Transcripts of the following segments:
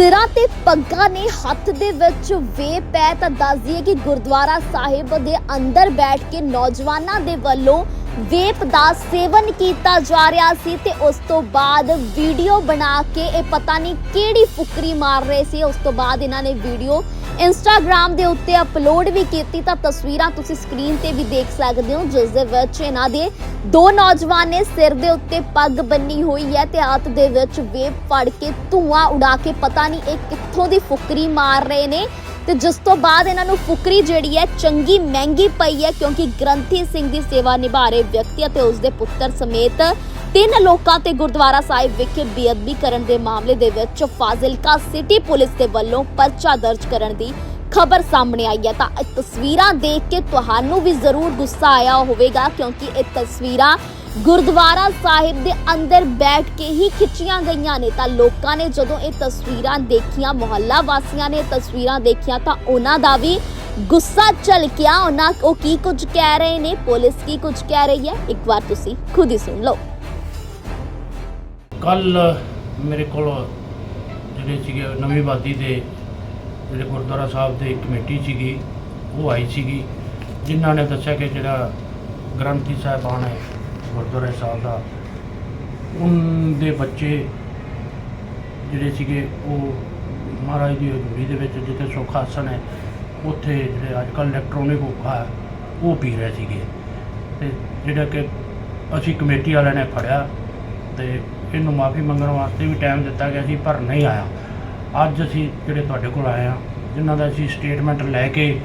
ਸਿਰਾਂ ਤੇ ਪੱਗਾਂ ਨੇ ਹੱਥ ਦੇ ਵਿੱਚ ਵੇਪ ਹੈ ਤਾਂ ਦੱਸ ਦਈਏ ਕਿ ਗੁਰਦੁਆਰਾ ਸਾਹਿਬ ਦੇ ਅੰਦਰ ਬੈਠ ਕੇ ਨੌਜਵਾਨਾਂ ਦੇ ਵੱਲੋਂ ਵੇਪ ਦਾ ਸੇਵਨ ਕੀਤਾ ਜਾ ਰਿਹਾ ਸੀ ਤੇ ਉਸ ਤੋਂ ਬਾਅਦ ਵੀਡੀਓ ਬਣਾ ਕੇ ਇਹ ਪਤਾ ਨਹੀਂ ਕਿਹੜੀ ਫੁਕਰੀ ਮਾਰ ਰਹੇ ਸੀ। ਉਸ ਤੋਂ ਬਾਅਦ ਇਹਨਾਂ ਨੇ ਵੀਡੀਓ ਇੰਸਟਾਗ੍ਰam ਦੇ ਉੱਤੇ ਅਪਲੋਡ ਵੀ ਕੀਤੀ। ਤਾਂ ਤਸਵੀਰਾਂ ਤੁਸੀਂ ਸਕਰੀਨ ਤੇ ਵੀ ਦੇਖ ਸਕਦੇ ਹੋ, ਜਿਸ ਦੇ ਵਿੱਚ ਇਹਨਾਂ ਦੇ ਦੋ ਨੌਜਵਾਨ ਨੇ ਸਿਰ ਦੇ ਉੱਤੇ ਪੱਗ ਬੰਨੀ ਹੋਈ ਹੈ ਤੇ ਹੱਥ ਦੇ ਵਿੱਚ ਵੇਪ ਫੜ ਕੇ ਧੂਆਂ ਉਡਾ ਕੇ ਪਤਾ ਨਹੀਂ ਇਹ ਕਿੱਥੋਂ ਦੀ ਫੁਕਰੀ ਮਾਰ ਰਹੇ ਨੇ। ਤੇ ਜਿਸ ਤੋਂ ਬਾਅਦ ਇਹਨਾਂ ਨੂੰ ਫੁਕਰੀ ਜਿਹੜੀ ਹੈ, ਚੰਗੀ ਮਹਿੰਗੀ ਪਈ ਹੈ ਕਿਉਂਕਿ ਗ੍ਰੰਥੀ ਸਿੰਘ ਦੀ ਸੇਵਾ ਨਿਭਾ ਰਹੇ ਵਿਅਕਤੀ ਅਤੇ ਉਸ ਦੇ ਪੁੱਤਰ ਸਮੇਤ ਤਿੰਨ ਲੋਕਾਂ ਤੇ ਗੁਰਦੁਆਰਾ ਸਾਹਿਬ ਵਿਖੇ ਬੇਅਦਬੀ ਕਰਨ ਦੇ ਮਾਮਲੇ ਦੇ ਵਿੱਚ ਫਾਜ਼ਿਲਕਾ ਸਿਟੀ ਪੁਲਿਸ ਦੇ ਵੱਲੋਂ ਪਰਚਾ ਦਰਜ ਕਰਨ ਦੀ ਖਬਰ ਸਾਹਮਣੇ ਆਈ ਹੈ। ਤਾਂ ਇਹ ਤਸਵੀਰਾਂ ਦੇਖ ਕੇ ਤੁਹਾਨੂੰ ਵੀ ਜ਼ਰੂਰ ਗੁੱਸਾ ਆਇਆ ਹੋਵੇਗਾ ਕਿਉਂਕਿ ਇਹ ਤਸਵੀਰਾਂ ਗੁਰਦੁਆਰਾ ਸਾਹਿਬ ਦੇ ਅੰਦਰ ਬੈਠ ਕੇ ਹੀ ਖਿੱਚੀਆਂ ਗਈਆਂ ਨੇ। ਤਾਂ ਲੋਕਾਂ ਨੇ ਜਦੋਂ ਇਹ ਤਸਵੀਰਾਂ ਦੇਖੀਆਂ, ਮੁਹੱਲਾ ਵਾਸੀਆਂ ਨੇ ਤਸਵੀਰਾਂ ਦੇਖੀਆਂ, ਤਾਂ ਉਹਨਾਂ ਦਾ ਵੀ ਗੁੱਸਾ ਝਲਕਿਆ। ਉਹਨਾਂ ਉਹ ਕੀ ਕੁਝ ਕਹਿ ਰਹੇ ਨੇ? ਪੁਲਿਸ ਕੀ ਕੁਝ ਕਹਿ ਰਹੀ ਹੈ? ਇੱਕ ਵਾਰ ਤੁਸੀਂ ਖੁਦ ਹੀ ਸੁਣ ਲਓ। ਕੱਲ ਮੇਰੇ ਕੋਲ ਜਿਹੜੇ ਸੀਗੇ ਨਵੀਂ ਆਬਾਦੀ ਦੇ ਜਿਹੜੇ ਗੁਰਦੁਆਰਾ ਸਾਹਿਬ ਦੇ ਕਮੇਟੀ ਸੀਗੀ, ਉਹ ਆਈ ਸੀਗੀ, ਜਿਨ੍ਹਾਂ ਨੇ ਦੱਸਿਆ ਕਿ ਜਿਹੜਾ ਗ੍ਰੰਥੀ ਸਾਹਿਬਾਨ ਹੈ ਗੁਰਦੁਆਰਾ ਸਾਹਿਬ ਦਾ ਉਹਨਾਂ ਦੇ ਬੱਚੇ ਜਿਹੜੇ ਸੀਗੇ ਉਹ ਮਹਾਰਾਜ ਦੀ ਹਜ਼ੂਰੀ ਦੇ ਵਿੱਚ ਜਿੱਥੇ ਸੁੱਖ ਆਸਣ ਹੈ ਉੱਥੇ ਜਿਹੜੇ ਅੱਜ ਕੱਲ੍ਹ ਇਲੈਕਟ੍ਰੋਨਿਕ ਹੁੱਕਾ ਹੈ ਉਹ ਪੀ ਰਹੇ ਸੀਗੇ। ਤੇ ਜਿਹੜਾ ਕਿ ਅਸੀਂ ਕਮੇਟੀ ਵਾਲਿਆਂ ਨੇ ਫੜਿਆ ਤੇ ਇਹਨੂੰ ਮਾਫੀ ਮੰਗਣ ਵਾਸਤੇ ਵੀ ਟਾਈਮ ਦਿੱਤਾ ਗਿਆ ਸੀ ਪਰ ਨਹੀਂ ਆਇਆ। ਅੱਜ ਅਸੀਂ ਜਿਹੜੇ ਤੁਹਾਡੇ ਕੋਲ ਆਏ ਆ ਜਿਨ੍ਹਾਂ ਦਾ ਅਸੀਂ ਸਟੇਟਮੈਂਟ ਲੈ ਕੇ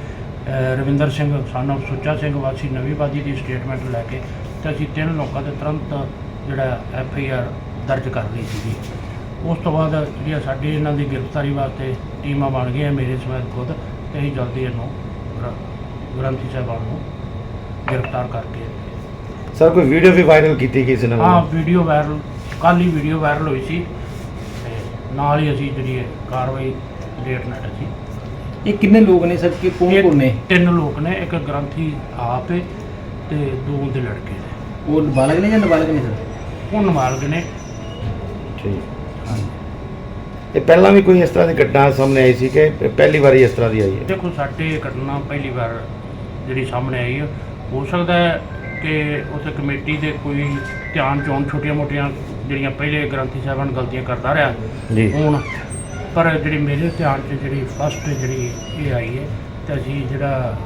ਅ, ਰਵਿੰਦਰ ਸਿੰਘ ਸਾਨੂੰ ਸੁੱਚਾ ਸਿੰਘ ਵਾਸੀ ਨਵੀਂ ਬਾਦੀ ਦੀ ਸਟੇਟਮੈਂਟ ਲੈ ਕੇ ਤੇ ਅਸੀਂ ਤਿੰਨ ਲੋਕਾਂ ਤੇ ਤੁਰੰਤ ਜਿਹੜਾ ਐਫ ਆਈ ਆਰ ਦਰਜ ਕਰ ਲਈ ਸੀਗੀ। ਉਸ ਤੋਂ ਬਾਅਦ ਜਿਹੜੀਆਂ ਸਾਡੀ ਇਹਨਾਂ ਦੀ ਗ੍ਰਿਫਤਾਰੀ ਵਾਸਤੇ ਟੀਮਾਂ ਬਣ ਗਈਆਂ ਮੇਰੇ ਸਮੇਤ ਖੁਦ ਤੇ ਅਸੀਂ ਜਲਦੀ ਇਹਨੂੰ ਗ੍ਰ- ਗ੍ਰੰਥੀ ਸਾਹਿਬਾਨ ਨੂੰ ਗ੍ਰਿਫਤਾਰ ਕਰਕੇ ਸਰ ਕੋਈ ਵੀਡੀਓ ਵੀ ਵਾਇਰਲ ਕੀਤੀ ਗਈ ਸੀ ਨਾ? ਹਾਂ ਵੀਡੀਓ ਵਾਇਰਲ ਕੱਲ੍ਹ ਹੀ ਵੀਡੀਓ ਵਾਇਰਲ ਹੋਈ ਸੀ ਤੇ ਨਾਲ ਹੀ ਅਸੀਂ ਜਿਹੜੀ ਕਾਰਵਾਈ ਲੇਟ ਨਾਈਟ ਅਸੀਂ ਇਹ ਕਿੰਨੇ ਲੋਕ ਨੇ ਸਰ? ਕਿ ਕੌਣ ਇਹ ਕੌਣ ਨੇ? ਤਿੰਨ ਲੋਕ ਨੇ ਇੱਕ ਗ੍ਰੰਥੀ ਆਪ ਹੈ ਤੇ ਦੋ ਉਹਦੇ ਲੜਕੇ। ਉਹ ਨਾਬਾਲਗ ਨੇ ਜਾਂ ਨਾਬਾਲਗ ਨੇ ਸਰ? ਉਹ ਨਾਬਾਲਗ ਨੇ। ਠੀਕ। ਇਹ ਪਹਿਲਾਂ ਵੀ ਕੋਈ ਇਸ ਤਰ੍ਹਾਂ ਦੀ ਘਟਨਾ ਸਾਹਮਣੇ ਆਈ ਸੀ ਕਿ ਪਹਿਲੀ ਵਾਰੀ ਇਸ ਤਰ੍ਹਾਂ ਦੀ ਆਈ ਹੈ? ਦੇਖੋ ਸਾਡੇ ਇਹ ਘਟਨਾ ਪਹਿਲੀ ਵਾਰ ਜਿਹੜੀ ਸਾਹਮਣੇ ਆਈ ਹੈ। ਹੋ ਸਕਦਾ ਹੈ ਕਿ ਉੱਥੇ ਕਮੇਟੀ ਦੇ ਕੋਈ ਧਿਆਨ ਚੋਂ ਛੋਟੀਆਂ-ਮੋਟੀਆਂ ਜਿਹੜੀਆਂ ਪਹਿਲੇ ਗ੍ਰੰਥੀ ਸਾਹਿਬਾਨ ਗਲਤੀਆਂ ਕਰਦਾ ਰਿਹਾ ਜੀ। ਹੁਣ। ਪਰ ਜਿਹੜੀ ਮੇਰੇ ਧਿਆਨ 'ਚ ਜਿਹੜੀ ਫਸਟ ਜਿਹੜੀ ਇਹ ਆਈ ਹੈ ਤੇ ਅਸੀਂ ਜਿਹੜਾ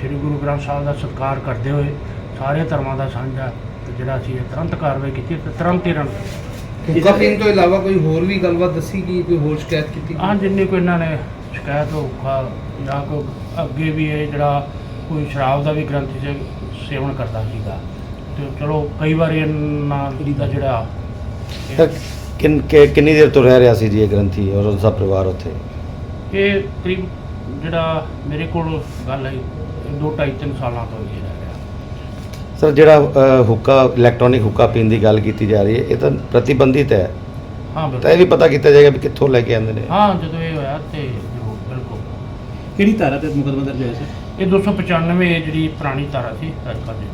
ਸ੍ਰੀ ਗੁਰੂ ਗ੍ਰੰਥ ਸਾਹਿਬ ਦਾ ਸਤਿਕਾਰ ਕਰਦੇ ਹੋਏ ਸਾਰੇ ਧਰਮਾਂ ਦਾ ਸਾਂਝਾ ਤੇ ਜਿਹੜਾ ਅਸੀਂ ਇਹ ਤੁਰੰਤ ਕਾਰਵਾਈ ਕੀਤੀ ਤੇ ਤੁਰੰਤ ਹੀ ਰਨ ਹੁੱਕਾ ਪੀਣ ਤੋਂ ਇਲਾਵਾ ਕੋਈ ਹੋਰ ਵੀ ਗੱਲਬਾਤ ਦੱਸੀ ਗਈ ਕੋਈ ਹੋਰ ਸ਼ਿਕਾਇਤ ਕੀਤੀ ਗਈ? ਹਾਂ ਜਿੰਨੀ ਕੋਈ ਇਹਨਾਂ ਨੇ ਸ਼ਿਕਾਇਤ ਹੋਊਗਾ ਜਾਂ ਕੋਈ ਅੱਗੇ ਵੀ ਇਹ ਜਿਹੜਾ ਕੋਈ ਸ਼ਰਾਬ ਦਾ ਵੀ ਗ੍ਰੰਥੀ ਸੇ ਸੇਵਨ ਕਰਦਾ ਸੀਗਾ। ਤੇ ਚਲੋ ਕਈ ਵਾਰੀ ਇਹਨਾਂ ਦਾ ਜਿਹੜਾ ਕਿੰਨ ਕਿ- ਕਿੰਨੀ ਦੇਰ ਤੋਂ ਰਹਿ ਰਿਹਾ ਸੀ ਜੀ ਇਹ ਗ੍ਰੰਥੀ ਔਰ ਉਸ ਦਾ ਪਰਿਵਾਰ ਉੱਥੇ? ਇਹ ਕਰੀਬ ਜਿਹੜਾ ਮੇਰੇ ਕੋਲ ਗੱਲ ਹੈ ਦੋ ਢਾਈ ਤਿੰਨ ਸਾਲਾਂ ਤੋਂ ਰਹਿ ਰਿਹਾ। ਸਰ ਜਿਹੜਾ ਹੁੱਕਾ ਇਲੈਕਟ੍ਰੋਨਿਕ ਹੁੱਕਾ ਪੀਣ ਦੀ ਗੱਲ ਕੀਤੀ ਜਾ ਰਹੀ ਹੈ ਇਹ ਤਾਂ ਪ੍ਰਤੀਬੰਧਿਤ ਹੈ। ਹਾਂ ਤਾਂ ਬਿਲਕੁਲ ਇਹ ਵੀ ਪਤਾ ਕੀਤਾ ਜਾਏਗਾ ਵੀ ਕਿੱਥੋਂ ਲੈ ਕੇ ਆਉਂਦੇ ਨੇ। ਹਾਂ ਜਦੋਂ ਇਹ ਹੋਇਆ ਤੇ ਬਿਲਕੁਲ। ਕਿਹੜੀ ਧਾਰਾ ਤੇ ਮੁਕਦਮਾ ਦਰਜ ਹੋਇਆ ਸਰ? ਇਹ 295 ਇਹ ਜਿਹੜੀ ਪੁਰਾਣੀ ਧਾਰਾ ਸੀ ਕੱਲ੍ਹ ਦੀ।